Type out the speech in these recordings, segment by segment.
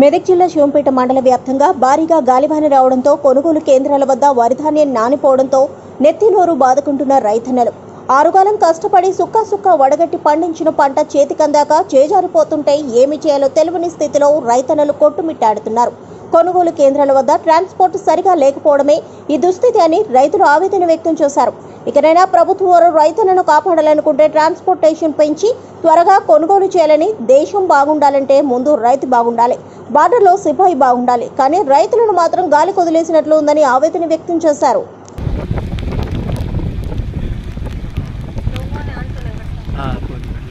మెదక్ జిల్లా శివంపేట మండల వ్యాప్తంగా భారీగా గాలివాన రావడంతో కొనుగోలు కేంద్రాల వద్ద వరిధాన్యం నానిపోవడంతో నెత్తినోరు బాదుకుంటున్న రైతన్నలు. ఆరుగాలం కష్టపడి సుక్క సుక్క వడగట్టి పండించిన పంట చేతికందాక చేజారిపోతుంటే ఏమి చేయాలో తెలియని స్థితిలో రైతన్నలు కొట్టుమిట్టాడుతున్నారు. కొనుగోలు కేంద్రాల వద్ద ట్రాన్స్పోర్ట్ సరిగా లేకపోవడమే ఈ దుస్థితి అని రైతులు ఆవేదన వ్యక్తం చేశారు. ఇకనైనా ప్రభుత్వం వారు రైతులను కాపాడాలనుకుంటే ట్రాన్స్పోర్టేషన్ పెంచి త్వరగా కొనుగోలు చేయాలని దేశం బాగుండాలంటే ముందు రైతు బాగుండాలి. బార్డర్లో సిపాయి బాగుండాలి. కానీ రైతులను మాత్రం గాలి కొదిలేసినట్లు ఉందని ఆవేదన వ్యక్తం చేశారు.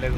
లేవు